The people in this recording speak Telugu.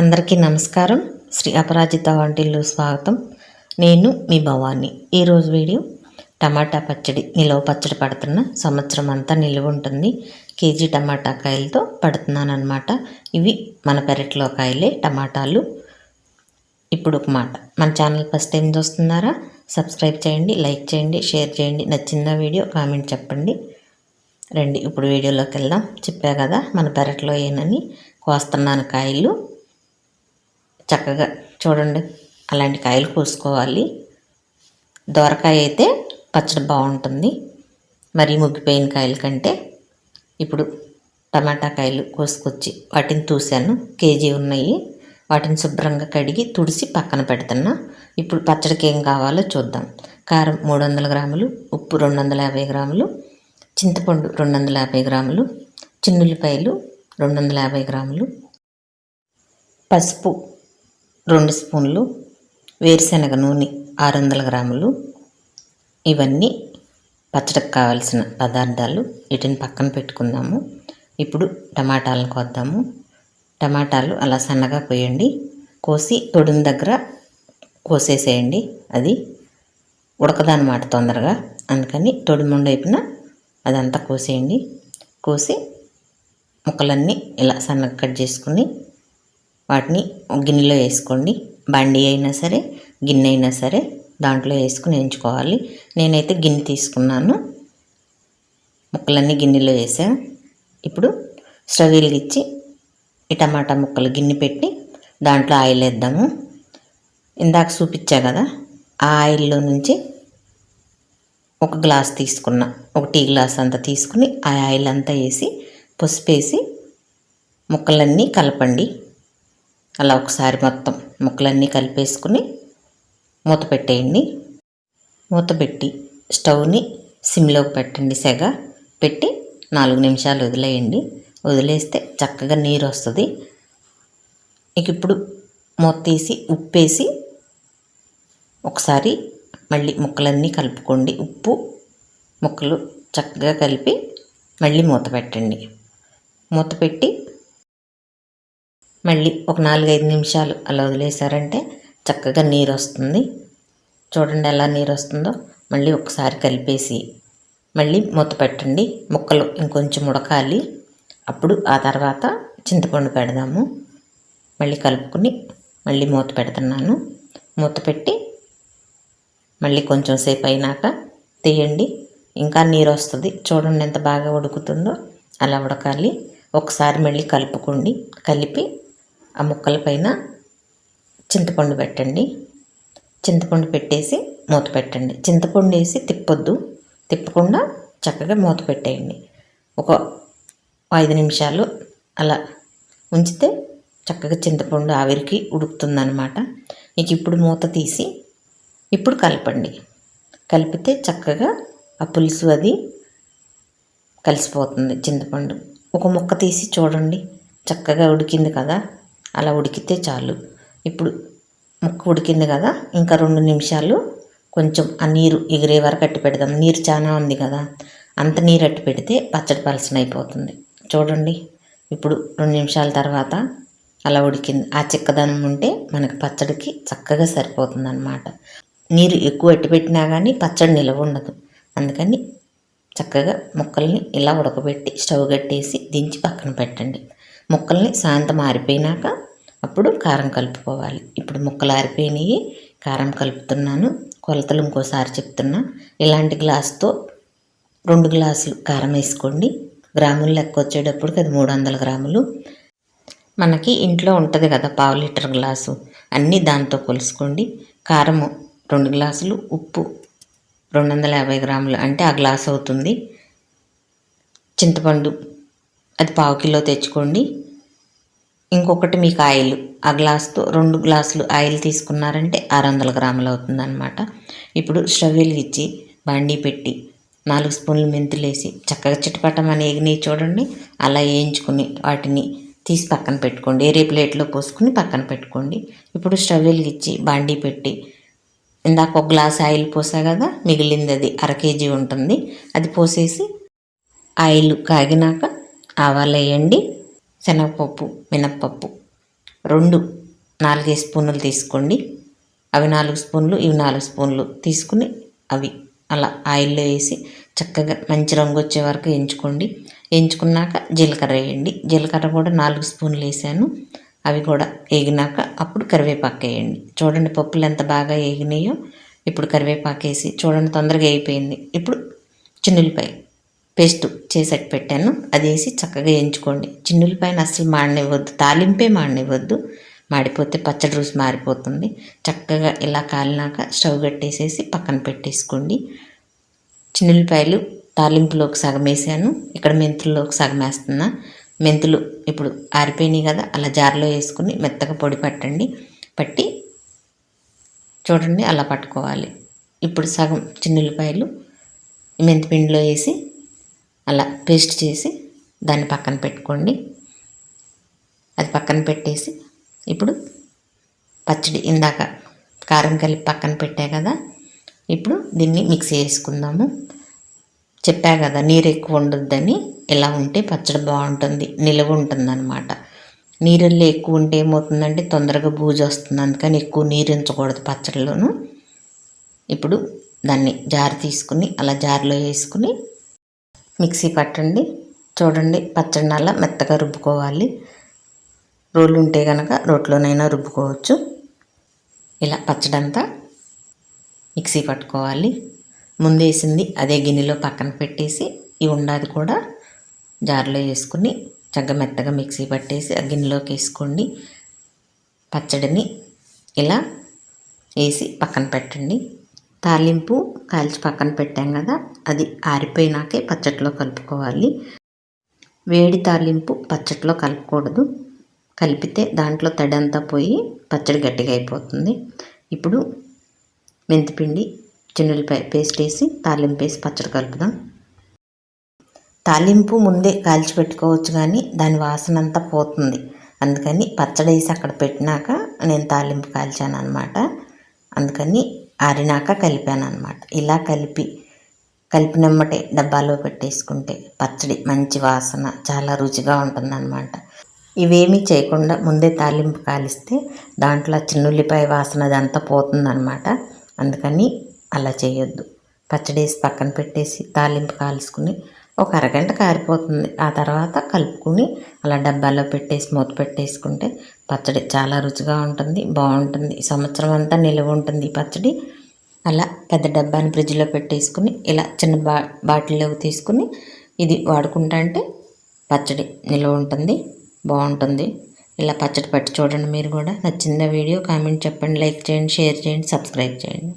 అందరికీ నమస్కారం. శ్రీ అపరాజిత వంటిల్లు స్వాగతం. నేను మీ భవాని. ఈరోజు వీడియో టమాటా పచ్చడి నిలవ పచ్చడి పడుతున్న సంవత్సరం అంతా నిలువ ఉంటుంది. కేజీ టమాటా కాయలతో పడుతున్నాను ఇవి మన పెరట్లో కాయలే టమాటాలు. ఇప్పుడు ఒక మాట. మన ఛానల్ ఫస్ట్ టైం చూస్తున్నారా? సబ్స్క్రైబ్ చేయండి లైక్ చేయండి షేర్ చేయండి. నచ్చిందా వీడియో కామెంట్ చెప్పండి. రండి ఇప్పుడు వీడియోలోకి వెళ్దాం. చెప్పా కదా మన పెరట్లో ఏనని కోస్తున్నాను కాయలు. చక్కగా చూడండి. అలాంటి కాయలు కోసుకోవాలి. దోరకాయ అయితే పచ్చడి బాగుంటుంది. మరి ముగ్గిపోయిన కాయల కంటే ఇప్పుడు టమాటా కాయలు కోసుకొచ్చి వాటిని తూసాను కేజీ ఉన్నాయి. వాటిని శుభ్రంగా కడిగి తుడిసి పక్కన పెడుతున్నా. ఇప్పుడు పచ్చడికి ఏం కావాలో చూద్దాం. కారం మూడు వందల గ్రాములు ఉప్పు రెండు వందల యాభై గ్రాములు చింతపండు రెండు వందల యాభై గ్రాములు చిన్నుల్లిపాయలు రెండు వందల యాభై గ్రాములు పసుపు రెండు స్పూన్లు వేరుశనగ నూనె ఆరు వందల గ్రాములు. ఇవన్నీ పచ్చడికి కావాల్సిన పదార్థాలు వీటిని పక్కన పెట్టుకుందాము. ఇప్పుడు టమాటాలను కోద్దాము. టమాటాలు అలా సన్నగా కోయండి. కోసి తొడిమి దగ్గర కోసేసేయండి. అది ఉడకదనమాట తొందరగా. అందుకని తొడిముండ వైపున అదంతా కోసేయండి. కోసి ముక్కలన్నీ ఇలా సన్నగా కట్ చేసుకుని వాటిని గిన్నెలో వేసుకోండి. బండి అయినా సరే గిన్నె అయినా సరే దాంట్లో వేసుకుని వేయించుకోవాలి నేనైతే గిన్నె తీసుకున్నాను. ముక్కలన్నీ గిన్నెలో వేసా. ఇప్పుడు స్టవ్ వెలిగించి ఈ టమాటా ముక్కలు గిన్నె పెట్టి దాంట్లో ఆయిల్ వేద్దాము. ఇందాక చూపించా కదా ఆ ఆయిల్లో నుంచి ఒక గ్లాస్ తీసుకున్న. ఒక టీ గ్లాస్ అంతా తీసుకుని ఆ ఆయిల్ అంతా వేసి పసుపు వేసి ముక్కలన్నీ కలపండి. అలా ఒకసారి మొత్తం ముక్కలన్నీ కలిపేసుకుని మూత పెట్టేయండి. మూత పెట్టి స్టవ్ని సిమ్లోకి పెట్టండి సెగ. పెట్టి నాలుగు నిమిషాలు వదిలేయండి. వదిలేస్తే చక్కగా నీరు వస్తుంది. ఇక ఇప్పుడు మూత తీసి ఉప్పేసి ఒకసారి మళ్ళీ ముక్కలన్నీ కలుపుకోండి. ఉప్పు ముక్కలు చక్కగా కలిపి మళ్ళీ మూత పెట్టండి. మూత పెట్టి మళ్ళీ ఒక నాలుగైదు నిమిషాలు అలా వదిలేశారంటే చక్కగా నీరు వస్తుంది చూడండి ఎలా నీరు వస్తుందో మళ్ళీ ఒకసారి కలిపేసి మళ్ళీ మూత పెట్టండి. ముక్కలు ఇంకొంచెం ఉడకాలి అప్పుడు ఆ తర్వాత చింతపండు పెడదాము. మళ్ళీ కలుపుకుని మళ్ళీ మూత పెడుతున్నాను. మూత పెట్టి మళ్ళీ కొంచెం సేపు అయినాక తీయండి. ఇంకా నీరు వస్తుంది చూడండి ఎంత బాగా ఉడుకుతుందో. అలా ఉడకాలి. ఒకసారి మళ్ళీ కలుపుకోండి. కలిపి ఆ ముక్కల పైన చింతపండు పెట్టండి. చింతపండు పెట్టేసి మూత పెట్టండి. చింతపండు వేసి తిప్పొద్దు. తిప్పకుండా చక్కగా మూత పెట్టేయండి. ఒక ఐదు నిమిషాలు అలా ఉంచితే చక్కగా చింతపండు ఆవిరికి ఉడుకుతుందనమాట మీకు ఇప్పుడు మూత తీసి ఇప్పుడు కలపండి. కలిపితే చక్కగా ఆ పులుసు అది కలిసిపోతుంది చింతపండు. ఒక ముక్క తీసి చూడండి. చక్కగా ఉడికింది కదా. అలా ఉడికితే చాలు. ఇప్పుడు ముక్క ఉడికింది కదా ఇంకా రెండు నిమిషాలు కొంచెం ఆ నీరు ఎగిరే వరకు అట్టి పెడదాం. నీరు చాలా ఉంది కదా అంత నీరు అట్టి పెడితే పచ్చడి పలసన అయిపోతుంది. చూడండి ఇప్పుడు రెండు నిమిషాల తర్వాత అలా ఉడికింది. ఆ చిక్కదనం ఉంటే మనకి పచ్చడికి చక్కగా సరిపోతుంది అనమాట నీరు ఎక్కువ ఎట్టి పెట్టినా కానీ పచ్చడి నిలవ ఉండదు. అందుకని చక్కగా ముక్కల్ని ఇలా ఉడకబెట్టి స్టవ్ కట్టేసి దించి పక్కన పెట్టండి. ముక్కల్ని సాయంత్రం ఆరిపోయినాక అప్పుడు కారం కలుపుకోవాలి. ఇప్పుడు ముక్కలు ఆరిపోయినాయి. కారం కలుపుతున్నాను. కొలతలు ఇంకోసారి చెప్తున్నా. ఇలాంటి గ్లాస్తో రెండు గ్లాసులు కారం వేసుకోండి. గ్రాములు లెక్క వచ్చేటప్పటికి అది మూడు వందల గ్రాములు. మనకి ఇంట్లో ఉంటుంది కదా పావు లీటర్ గ్లాసు. అన్నీ దాంతో కొలుసుకోండి కారము రెండు గ్లాసులు ఉప్పు రెండు వందల యాభై గ్రాములు. అంటే ఆ గ్లాస్ అవుతుంది. చింతపండు అది పావు కిలో తెచ్చుకోండి. ఇంకొకటి మీకు ఆయిల్. ఆ గ్లాస్తో రెండు గ్లాసులు ఆయిల్ తీసుకున్నారంటే ఆరు వందల గ్రాములు అవుతుందన్నమాట. ఇప్పుడు స్టవ్ వెలిగించి బండి పెట్టి నాలుగు స్పూన్లు మెంతులు వేసి చక్కగా అని ఎగినాయి చూడండి. అలా వేయించుకుని వాటిని తీసి పక్కన పెట్టుకోండి. ఏరే ప్లేట్లో పోసుకుని పక్కన పెట్టుకోండి. ఇప్పుడు స్టవ్ వెలిగించి బాండీ పెట్టి ఇందాక ఒక గ్లాస్ ఆయిల్ పోసా కదా మిగిలింది అది అర కేజీ ఉంటుంది. అది పోసేసి ఆయిల్ కాగినాక ఆవాలు వేయండి. శనగపప్పు మినప్పప్పు. రెండు నాలుగైదు స్పూన్లు తీసుకోండి. అవి నాలుగు స్పూన్లు ఇవి నాలుగు స్పూన్లు తీసుకుని అవి అలా ఆయిల్లో వేసి చక్కగా మంచి రంగు వచ్చే వరకు ఎంచుకోండి. ఎంచుకున్నాక జీలకర్ర వేయండి. జీలకర్ర కూడా నాలుగు స్పూన్లు వేసాను. అవి కూడా వేగినాక అప్పుడు కరివేపాకు వేయండి. చూడండి పప్పులు ఎంత బాగా వేగినాయో ఇప్పుడు కరివేపాకు వేసి చూడండి తొందరగా అయిపోయింది. ఇప్పుడు చిన్నులపై పేస్టు చేసట్టు పెట్టాను. అది వేసి చక్కగా వేయించుకోండి. చిన్నులపాయను అస్సలు మాడనివ్వద్దు. తాలింపే మాడనివ్వద్దు. మాడిపోతే పచ్చడి రుచి మారిపోతుంది. చక్కగా ఇలా కాలినాక స్టవ్ కట్టేసేసి పక్కన పెట్టేసుకోండి. చిన్నులపాయలు తాలింపులోకి సగం వేసాను. ఇక్కడ మెంతుల్లోకి సగం వేస్తున్నా. మెంతులు ఇప్పుడు ఆరిపోయినాయి కదా అలా జార్లో వేసుకుని మెత్తగా పొడి పట్టండి. పట్టి చూడండి అలా పట్టుకోవాలి. ఇప్పుడు సగం చిన్నులపాయలు మెంతిపిండిలో వేసి అలా పేస్ట్ చేసి దాన్ని పక్కన పెట్టుకోండి. అది పక్కన పెట్టేసి ఇప్పుడు పచ్చడి ఇందాక కారం కలిపి పక్కన పెట్టా కదా ఇప్పుడు దీన్ని మిక్సీ వేసుకుందాము చెప్పా కదా నీరు ఎక్కువ ఉండొద్దని. ఇలా ఉంటే పచ్చడి బాగుంటుంది నిలువ ఉంటుంది అనమాట నీరుల్లో ఎక్కువ ఉంటే ఏమవుతుందంటే తొందరగా బూజు వస్తుంది అందుకని ఎక్కువ నీరు ఉంచకూడదు పచ్చడిలోను. ఇప్పుడు దాన్ని జార్ తీసుకుని అలా జార్లో వేసుకుని మిక్సీ పట్టండి. చూడండి పచ్చడి అలా మెత్తగా రుబ్బుకోవాలి. రోళ్ళు ఉంటే కనుక రోట్లోనైనా రుబ్బుకోవచ్చు. ఇలా పచ్చడంతా మిక్సీ పట్టుకోవాలి. ముందేసింది అదే గిన్నెలో పక్కన పెట్టేసి ఈ ఉండాది కూడా జార్లో వేసుకుని చక్కగా మెత్తగా మిక్సీ పట్టేసి ఆ గిన్నెలోకి వేసుకోండి. పచ్చడిని ఇలా వేసి పక్కన పెట్టండి. తాలింపు కాల్చి పక్కన పెట్టాం కదా అది ఆరిపోయినాకే పచ్చట్లో కలుపుకోవాలి. వేడి తాలింపు పచ్చట్లో కలపకూడదు. కలిపితే దాంట్లో తడంతా పోయి పచ్చడి గట్టిగా అయిపోతుంది. ఇప్పుడు మెంతిపిండి చిన్నులపాయ పేస్ట్ వేసి తాలింపు వేసి పచ్చడి కలుపుదాం. తాలింపు ముందే కాల్చి పెట్టుకోవచ్చు కానీ దాని వాసన అంతా పోతుంది. అందుకని పచ్చడి వేసి అక్కడ పెట్టినాక నేను తాలింపు కాల్చాను అనమాట అందుకని ఆరినాక కలిపాను అనమాట ఇలా కలిపి కలిపినమ్మటే డబ్బాలో పెట్టేసుకుంటే పచ్చడి మంచి వాసన చాలా రుచిగా ఉంటుందన్నమాట. ఇవేమీ చేయకుండా ముందే తాలింపు కాలిస్తే దాంట్లో చిన్నుల్లిపాయ వాసన అదంతా పోతుందన్నమాట. అందుకని అలా చేయొద్దు. పచ్చడి వేసి పక్కన పెట్టేసి తాలింపు కాల్చుకుని ఒక అరగంట కారిపోతుంది. ఆ తర్వాత కలుపుకుని అలా డబ్బాలో పెట్టేసి మూత పెట్టేసుకుంటే పచ్చడి చాలా రుచిగా ఉంటుంది బాగుంటుంది. సంవత్సరం అంతా నిలువ ఉంటుంది పచ్చడి. అలా పెద్ద డబ్బాని ఫ్రిడ్జ్లో పెట్టేసుకుని ఇలా చిన్న బా బాటిల్లోకి తీసుకుని ఇది వాడుకుంటా అంటే పచ్చడి నిల్వ ఉంటుంది బాగుంటుంది. ఇలా పచ్చడి పట్టి చూడండి మీరు కూడా. నచ్చిందా వీడియో కామెంట్ చెప్పండి లైక్ చేయండి షేర్ చేయండి సబ్స్క్రైబ్ చేయండి.